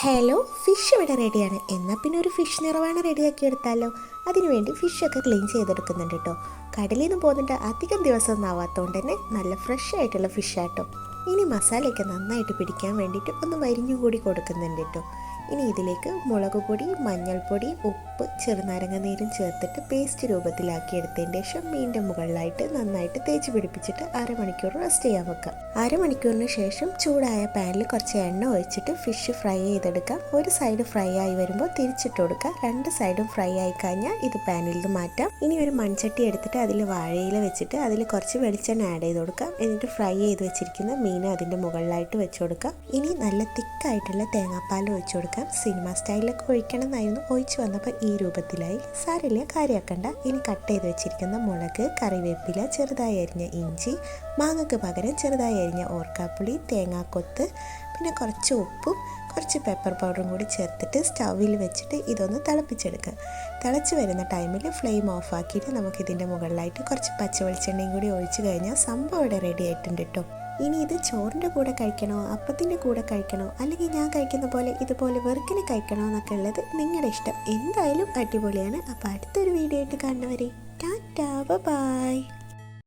Hello fish ഇവിടെ റെഡിയാണ് എന്നാൽ പിന്നെ ഒരു ഫിഷ് നിറവാണ് റെഡിയാക്കി എടുത്താലോ? അതിനുവേണ്ടി ഫിഷൊക്കെ ക്ലീൻ ചെയ്തെടുക്കുന്നുണ്ട് കേട്ടോ കടലിൽ നിന്ന് പോകുന്നുണ്ട്. അധികം ദിവസമൊന്നും ആവാത്തതുകൊണ്ട് തന്നെ നല്ല ഫ്രഷ് ആയിട്ടുള്ള ഫിഷാട്ടോ ഇനി മസാലയൊക്കെ നന്നായിട്ട് പിടിക്കാൻ വേണ്ടിയിട്ട് ഒന്ന് വരിഞ്ഞുകൂടി കൊടുക്കുന്നുണ്ട് കേട്ടോ. ഇനി ഇതിലേക്ക് മുളക് പൊടി മഞ്ഞൾപ്പൊടി ഉപ്പ് ചെറുനാരങ്ങ നീരും ചേർത്തിട്ട് പേസ്റ്റ് രൂപത്തിലാക്കി എടുത്തതിന് ശേഷം മീനിന്റെ മുകളിലായിട്ട് നന്നായിട്ട് തേച്ച് പിടിപ്പിച്ചിട്ട് അരമണിക്കൂർ റെസ്റ്റ് ചെയ്യാൻ വെക്കാം. അരമണിക്കൂറിന് ശേഷം ചൂടായ പാനിൽ കുറച്ച് എണ്ണ ഒഴിച്ചിട്ട് ഫിഷ് ഫ്രൈ ചെയ്തെടുക്കാം. ഒരു സൈഡ് ഫ്രൈ ആയി വരുമ്പോൾ തിരിച്ചിട്ട് കൊടുക്കാം. രണ്ട് സൈഡും ഫ്രൈ ആയി കഴിഞ്ഞാൽ ഇത് പാനിൽ നിന്ന് മാറ്റാം. ഇനി ഒരു മൺചട്ടി എടുത്തിട്ട് അതിൽ വാഴയില വെച്ചിട്ട് അതിൽ കുറച്ച് വെളിച്ചെണ്ണ ആഡ് ചെയ്ത് കൊടുക്കാം. എന്നിട്ട് ഫ്രൈ ചെയ്ത് വെച്ചിരിക്കുന്ന മീൻ അതിന്റെ മുകളിലായിട്ട് വെച്ച് കൊടുക്കാം. ഇനി നല്ല തിക്കായിട്ടുള്ള തേങ്ങാപ്പാൽ ഒഴിച്ചു കൊടുക്കാം. സിനിമ സ്റ്റൈലിലൊക്കെ ഒഴിക്കണം എന്നായിരുന്നു ഒഴിച്ചു വന്നപ്പോൾ ഈ രൂപത്തിലായി. സാരില്ല കാര്യമാക്കണ്ട ഇനി കട്ട് ചെയ്ത് വെച്ചിരിക്കുന്ന മുളക് കറിവേപ്പില ചെറുതായി അരിഞ്ഞ ഇഞ്ചി മാങ്ങക്ക് പകരം ചെറുതായി അരിഞ്ഞ ഓർക്കാപ്പുളി തേങ്ങാക്കൊത്ത് പിന്നെ കുറച്ച് ഉപ്പും കുറച്ച് പെപ്പർ പൗഡറും കൂടി ചേർത്തിട്ട് സ്റ്റൗവിൽ വെച്ചിട്ട് ഇതൊന്ന് തിളപ്പിച്ചെടുക്കുക. തിളച്ച് വരുന്ന ടൈമിൽ ഫ്ലെയിം ഓഫ് ആക്കിയിട്ട് നമുക്ക് ഇതിന്റെ മുകളിലായിട്ട് കുറച്ച് പച്ച വെളിച്ചെണ്ണയും കൂടി ഒഴിച്ച് കഴിഞ്ഞാൽ സംഭവം ഇവിടെ റെഡി ആയിട്ടുണ്ട് കേട്ടോ ഇനി ഇത് ചോറിന്റെ കൂടെ കഴിക്കണോ അപ്പത്തിന്റെ കൂടെ കഴിക്കണോ അല്ലെങ്കിൽ ഞാൻ കഴിക്കുന്ന പോലെ ഇതുപോലെ വെറുക്കിന് കഴിക്കണോ എന്നൊക്കെ ഉള്ളത് നിങ്ങളുടെ ഇഷ്ടം. എന്തായാലും അടിപൊളിയാണ്. അപ്പോൾ അടുത്തൊരു വീഡിയോ ആയിട്ട് കാണുന്നവരെ ടാറ്റാ ബൈ.